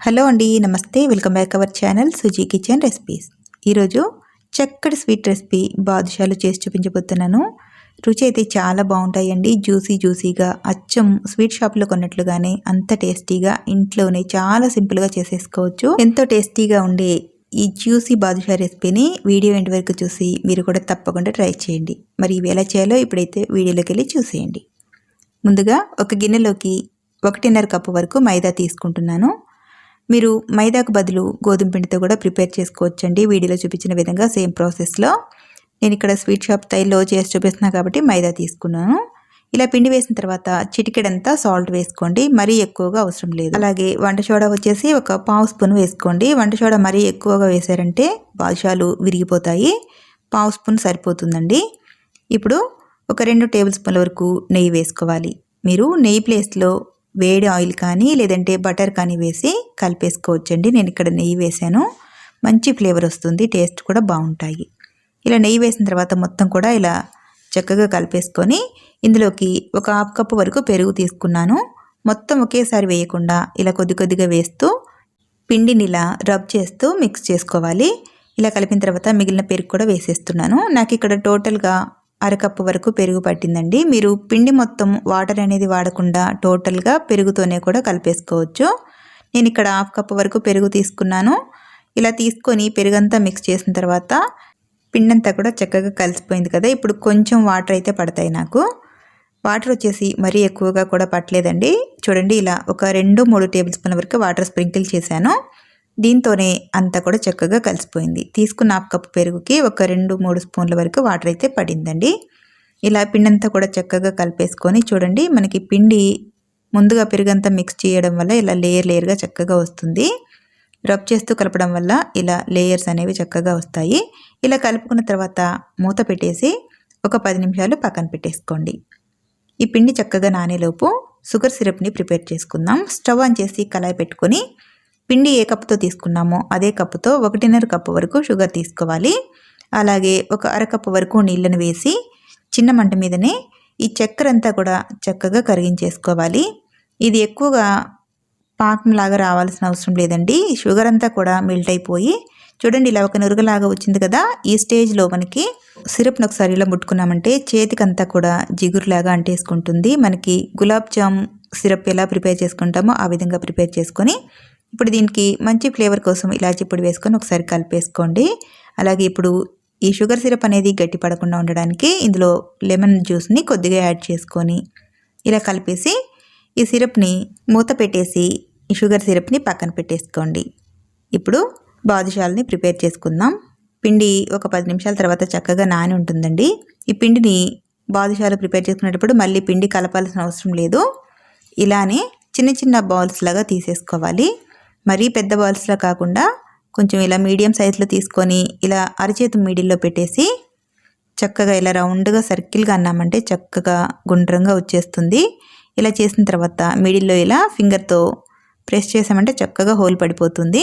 Hello అండి నమస్తే. Welcome back our channel Suji kitchen recipes. ఈరోజు చక్కటి స్వీట్ రెసిపీ బాదుషాలు చేసి చూపించబోతున్నాను. రుచి అయితే చాలా బాగుంటాయండి. జ్యూసీ జ్యూసీగా అచ్చం స్వీట్ షాప్లో కొన్నట్లుగానే అంత టేస్టీగా ఇంట్లోనే చాలా సింపుల్గా చేసేసుకోవచ్చు. ఎంతో టేస్టీగా ఉండే ఈ జ్యూసీ బాదుషా రెసిపీని వీడియో ఎండ్ వరకు చూసి మీరు కూడా తప్పకుండా ట్రై చేయండి. మరి ఇవి ఎలా చేయాలో ఇప్పుడైతే వీడియోలోకి వెళ్ళి చూసేయండి. ముందుగా ఒక గిన్నెలోకి ఒకటిన్నర కప్పు వరకు మైదా తీసుకుంటున్నాను. మీరు మైదాకు బదులు గోధుమ పిండితో కూడా ప్రిపేర్ చేసుకోవచ్చండి. వీడియోలో చూపించిన విధంగా సేమ్ ప్రాసెస్లో. నేను ఇక్కడ స్వీట్ షాప్ తైల్లో చేసి చూపిస్తున్నాను కాబట్టి మైదా తీసుకున్నాను. ఇలా పిండి వేసిన తర్వాత చిటికెడంతా సాల్ట్ వేసుకోండి. మరీ ఎక్కువగా అవసరం లేదు. అలాగే వంట సోడా వచ్చేసి ఒక పావు స్పూన్ వేసుకోండి. వంట సోడా మరీ ఎక్కువగా వేసారంటే బాదుషాలు విరిగిపోతాయి. పావు స్పూన్ సరిపోతుందండి. ఇప్పుడు ఒక రెండు టేబుల్ స్పూన్ల వరకు నెయ్యి వేసుకోవాలి. మీరు నెయ్యి ప్లేస్లో వేడి ఆయిల్ కానీ లేదంటే బటర్ కానీ వేసి కలిపేసుకోవచ్చండి. నేను ఇక్కడ నెయ్యి వేసాను. మంచి ఫ్లేవర్ వస్తుంది. టేస్ట్ కూడా బాగుంటాయి. ఇలా నెయ్యి వేసిన తర్వాత మొత్తం కూడా ఇలా చక్కగా కలిపేసుకొని ఇందులోకి ఒక హాఫ్ కప్ వరకు పెరుగు తీసుకున్నాను. మొత్తం ఒకేసారి వేయకుండా ఇలా కొద్ది కొద్దిగా వేస్తూ పిండిని ఇలా రబ్ చేస్తూ మిక్స్ చేసుకోవాలి. ఇలా కలిపిన తర్వాత మిగిలిన పెరుగు కూడా వేసేస్తున్నాను. నాకు ఇక్కడ టోటల్గా అరకప్పు వరకు పెరుగు పట్టిందండి. మీరు పిండి మొత్తం వాటర్ అనేది వాడకుండా టోటల్గా పెరుగుతోనే కూడా కలిపేసుకోవచ్చు. నేను ఇక్కడ హాఫ్ కప్పు వరకు పెరుగు తీసుకున్నాను. ఇలా తీసుకొని పెరుగంతా మిక్స్ చేసిన తర్వాత పిండంతా కూడా చక్కగా కలిసిపోయింది కదా. ఇప్పుడు కొంచెం వాటర్ అయితే పడతాయి నాకు. వాటర్ వచ్చేసి మరీ ఎక్కువగా కూడా పట్టలేదండి. చూడండి ఇలా ఒక రెండు మూడు టేబుల్ స్పూన్ల వరకు వాటర్ స్ప్రింకిల్ చేశాను. దీంతోనే అంతా కూడా చక్కగా కలిసిపోయింది. తీసుకున్న హాఫ్ కప్పు పెరుగుకి ఒక రెండు మూడు స్పూన్ల వరకు వాటర్ అయితే పడిందండి. ఇలా పిండి అంతా కూడా చక్కగా కలిపేసుకొని చూడండి మనకి పిండి ముందుగా పెరుగంతా మిక్స్ చేయడం వల్ల ఇలా లేయర్ లేయర్గా చక్కగా వస్తుంది. రబ్ చేస్తూ కలపడం వల్ల ఇలా లేయర్స్ అనేవి చక్కగా వస్తాయి. ఇలా కలుపుకున్న తర్వాత మూత పెట్టేసి ఒక పది నిమిషాలు పక్కన పెట్టేసుకోండి. ఈ పిండి చక్కగా నానేలోపు షుగర్ సిరప్ని ప్రిపేర్ చేసుకుందాం. స్టవ్ ఆన్ చేసి కళాయి పెట్టుకొని పిండి ఏ కప్పుతో తీసుకున్నామో అదే కప్పుతో ఒకటిన్నర కప్పు వరకు షుగర్ తీసుకోవాలి. అలాగే ఒక అరకప్పు వరకు నీళ్ళను వేసి చిన్న మంట మీదనే ఈ చక్కెర అంతా కూడా చక్కగా కరిగించేసుకోవాలి. ఇది ఎక్కువగా పాకంలాగా రావాల్సిన అవసరం లేదండి. షుగర్ అంతా కూడా మెల్ట్ అయిపోయి చూడండి ఇలా ఒక నురుగలాగా వచ్చింది కదా. ఈ స్టేజ్లో మనకి సిరప్ను ఒకసారి ఇలా ముట్టుకున్నామంటే చేతికంతా కూడా జిగురులాగా అంటేసుకుంటుంది. మనకి గులాబ్ జామ్ సిరప్ ఎలా ప్రిపేర్ చేసుకుంటామో ఆ విధంగా ప్రిపేర్ చేసుకొని ఇప్పుడు దీనికి మంచి ఫ్లేవర్ కోసం ఇలాచి పొడి వేసుకొని ఒకసారి కలిపేసుకోండి. అలాగే ఇప్పుడు ఈ షుగర్ సిరప్ అనేది గట్టి పడకుండా ఉండడానికి ఇందులో లెమన్ జ్యూస్ని కొద్దిగా యాడ్ చేసుకొని ఇలా కలిపేసి ఈ సిరప్ని మూత పెట్టేసి ఈ షుగర్ సిరప్ని పక్కన పెట్టేసుకోండి. ఇప్పుడు బాదుషాలని ప్రిపేర్ చేసుకుందాం. పిండి ఒక పది నిమిషాల తర్వాత చక్కగా నాని ఉంటుందండి. ఈ పిండిని బాదుషాలు ప్రిపేర్ చేసుకునేటప్పుడు మళ్ళీ పిండి కలపాల్సిన అవసరం లేదు. ఇలానే చిన్న చిన్న బౌల్స్ లాగా తీసేసుకోవాలి. మరీ పెద్ద బాల్స్లో కాకుండా కొంచెం ఇలా మీడియం సైజులో తీసుకొని ఇలా అరచేతి మిడిల్లో పెట్టేసి చక్కగా ఇలా రౌండ్గా సర్కిల్గా అన్నామంటే చక్కగా గుండ్రంగా వచ్చేస్తుంది. ఇలా చేసిన తర్వాత మిడిల్లో ఇలా ఫింగర్తో ప్రెస్ చేసామంటే చక్కగా హోల్ పడిపోతుంది.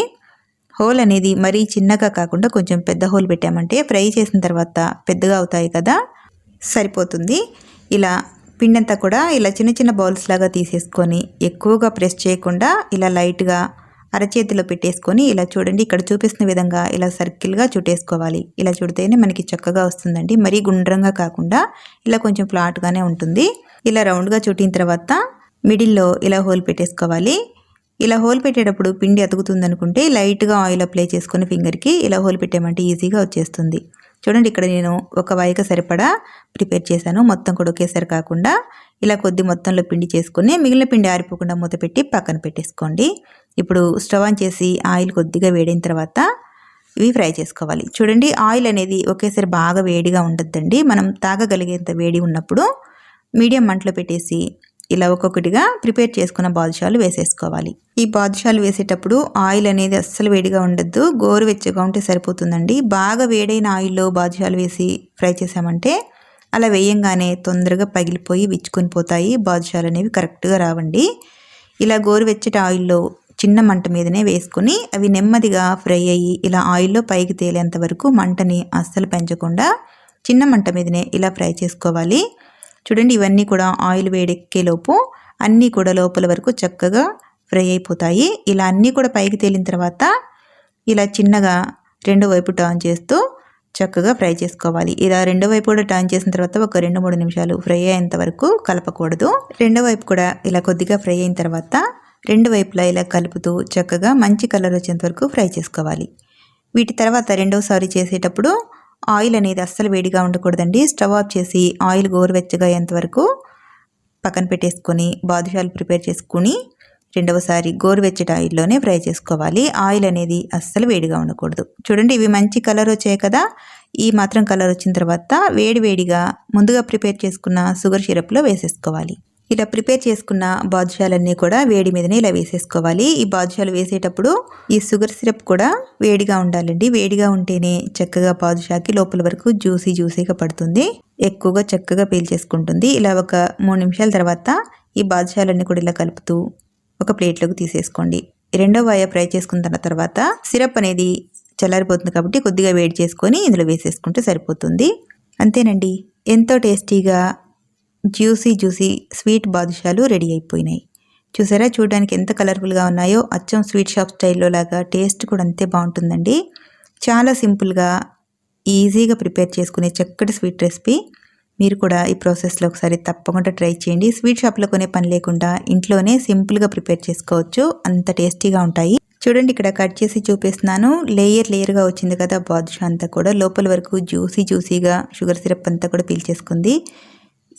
హోల్ అనేది మరీ చిన్నగా కాకుండా కొంచెం పెద్ద హోల్ పెట్టామంటే ఫ్రై చేసిన తర్వాత పెద్దగా అవుతాయి కదా సరిపోతుంది. ఇలా పిండంతా కూడా ఇలా చిన్న చిన్న బౌల్స్ లాగా తీసేసుకొని ఎక్కువగా ప్రెస్ చేయకుండా ఇలా లైట్గా అరచేతిలో పెట్టేసుకొని ఇలా చూడండి ఇక్కడ చూపిస్తున్న విధంగా ఇలా సర్కిల్గా చుట్టేసుకోవాలి. ఇలా చుడితేనే మనకి చక్కగా వస్తుందండి. మరీ గుండ్రంగా కాకుండా ఇలా కొంచెం ఫ్లాట్గానే ఉంటుంది. ఇలా రౌండ్గా చుట్టిన తర్వాత మిడిల్లో ఇలా హోల్ పెట్టేసుకోవాలి. ఇలా హోల్ పెట్టేటప్పుడు పిండి అతుకుతుంది అనుకుంటే లైట్గా ఆయిల్ అప్లై చేసుకుని ఫింగర్కి ఇలా హోల్ పెట్టామంటే ఈజీగా వచ్చేస్తుంది. చూడండి ఇక్కడ నేను ఒక వాయిక సరిపడా ప్రిపేర్ చేశాను. మొత్తం కూడా ఒకేసారి కాకుండా ఇలా కొద్ది మొత్తంలో పిండి చేసుకుని మిగిలిన పిండి ఆరిపోకుండా మూత పెట్టి పక్కన పెట్టేసుకోండి. ఇప్పుడు స్టవ్ ఆన్ చేసి ఆయిల్ కొద్దిగా వేడిన తర్వాత ఇవి ఫ్రై చేసుకోవాలి. చూడండి ఆయిల్ అనేది ఒకేసారి బాగా వేడిగా ఉండద్దండి. మనం తాగగలిగేంత వేడి ఉన్నప్పుడు మీడియం మంటలో పెట్టేసి ఇలా ఒక్కొక్కటిగా ప్రిపేర్ చేసుకున్న బాదుషాలు వేసేసుకోవాలి. ఈ బాదుషాలు వేసేటప్పుడు ఆయిల్ అనేది అస్సలు వేడిగా ఉండద్దు. గోరువెచ్చగా ఉంటే సరిపోతుందండి. బాగా వేడైన ఆయిల్లో బాదుషాలు వేసి ఫ్రై చేసామంటే అలా వేయంగానే తొందరగా పగిలిపోయి విచ్చుకొని పోతాయి. బాదుషాలు అనేవి కరెక్ట్గా రావండి. ఇలా గోరువెచ్చటి ఆయిల్లో చిన్న మంట మీదనే వేసుకుని అవి నెమ్మదిగా ఫ్రై అయ్యి ఇలా ఆయిల్లో పైకి తేలేంత వరకు మంటని అస్సలు పెంచకుండా చిన్న మంట మీదనే ఇలా ఫ్రై చేసుకోవాలి. చూడండి ఇవన్నీ కూడా ఆయిల్ వేడెక్కేలోపు అన్నీ కూడా లోపల వరకు చక్కగా ఫ్రై అయిపోతాయి. ఇలా అన్నీ కూడా పైకి తేలిన తర్వాత ఇలా చిన్నగా రెండో వైపు టర్న్ చేస్తూ చక్కగా ఫ్రై చేసుకోవాలి. ఇలా రెండో వైపు కూడా టర్న్ చేసిన తర్వాత ఒక రెండు మూడు నిమిషాలు ఫ్రై అయ్యేంత వరకు కలపకూడదు. రెండో వైపు కూడా ఇలా కొద్దిగా ఫ్రై అయిన తర్వాత రెండు వైపులా ఇలా కలుపుతూ చక్కగా మంచి కలర్ వచ్చేంత వరకు ఫ్రై చేసుకోవాలి. వీటి తర్వాత రెండవసారి చేసేటప్పుడు ఆయిల్ అనేది అస్సలు వేడిగా ఉండకూడదండి. స్టవ్ ఆఫ్ చేసి ఆయిల్ గోరువెచ్చగా అయ్యేంత వరకు పక్కన పెట్టేసుకొని బాదుషాలు ప్రిపేర్ చేసుకుని రెండవసారి గోరువెచ్చటి ఆయిల్లోనే ఫ్రై చేసుకోవాలి. ఆయిల్ అనేది అస్సలు వేడిగా ఉండకూడదు. చూడండి ఇవి మంచి కలర్ వచ్చాయి కదా? ఈ మాత్రం కలర్ వచ్చిన తర్వాత వేడి వేడిగా ముందుగా ప్రిపేర్ చేసుకున్న షుగర్ సిరప్లో వేసేసుకోవాలి. ఇలా ప్రిపేర్ చేసుకున్న బాదుషాలన్నీ కూడా వేడి మీదనే ఇలా వేసేసుకోవాలి. ఈ బాదుషాలు వేసేటప్పుడు ఈ షుగర్ సిరప్ కూడా వేడిగా ఉండాలండి. వేడిగా ఉంటేనే చక్కగా బాదుషాకి లోపల వరకు జ్యూసీ జ్యూసీగా పడుతుంది. ఎక్కువగా చక్కగా పీల్చేసుకుంటుంది ఇలా ఒక మూడు నిమిషాల తర్వాత ఈ బాదుషాలన్నీ కూడా ఇలా కలుపుతూ ఒక ప్లేట్లోకి తీసేసుకోండి. రెండో వాయ ఫ్రై చేసుకున్న తర్వాత సిరప్ అనేది చల్లారిపోతుంది కాబట్టి కొద్దిగా వేడి చేసుకొని ఇందులో వేసేసుకుంటే సరిపోతుంది. అంతేనండి. ఎంతో టేస్టీగా జ్యూసీ జ్యూసీ స్వీట్ బాదుషాలు రెడీ అయిపోయినాయి. చూసారా? చూడడానికి ఎంత కలర్ఫుల్గా ఉన్నాయో. అచ్చం స్వీట్ షాప్ స్టైల్లో లాగా టేస్ట్ కూడా అంతే బాగుంటుందండి. చాలా సింపుల్గా ఈజీగా ప్రిపేర్ చేసుకునే చక్కటి స్వీట్ రెసిపీ. మీరు కూడా ఈ ప్రాసెస్లో ఒకసారి తప్పకుండా ట్రై చేయండి. స్వీట్ షాప్లో కొనే పని లేకుండా ఇంట్లోనే సింపుల్గా ప్రిపేర్ చేసుకోవచ్చు. అంత టేస్టీగా ఉంటాయి. చూడండి ఇక్కడ కట్ చేసి చూపిస్తున్నాను. లేయర్ లేయర్గా వచ్చింది కదా బాదుషా అంతా కూడా. లోపల వరకు జ్యూసీ జ్యూసీగా షుగర్ సిరప్ అంతా కూడా పీల్చేసుకుంది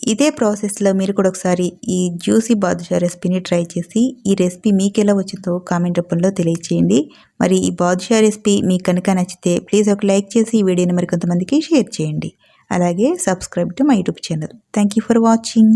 ఇదే ప్రాసెస్లో మీరు కూడా ఒకసారి ఈ జ్యూసీ బాదుషా రెసిపీని ట్రై చేసి ఈ రెసిపీ మీకు ఎలా వచ్చిందో కామెంట్ రూపంలో తెలియచేయండి. మరి ఈ బాదుషా రెసిపీ మీకు కనుక నచ్చితే ప్లీజ్ ఒక లైక్ చేసి ఈ వీడియోని మరి కొంతమందికి షేర్ చేయండి. అలాగే subscribe to my YouTube channel. Thank you for watching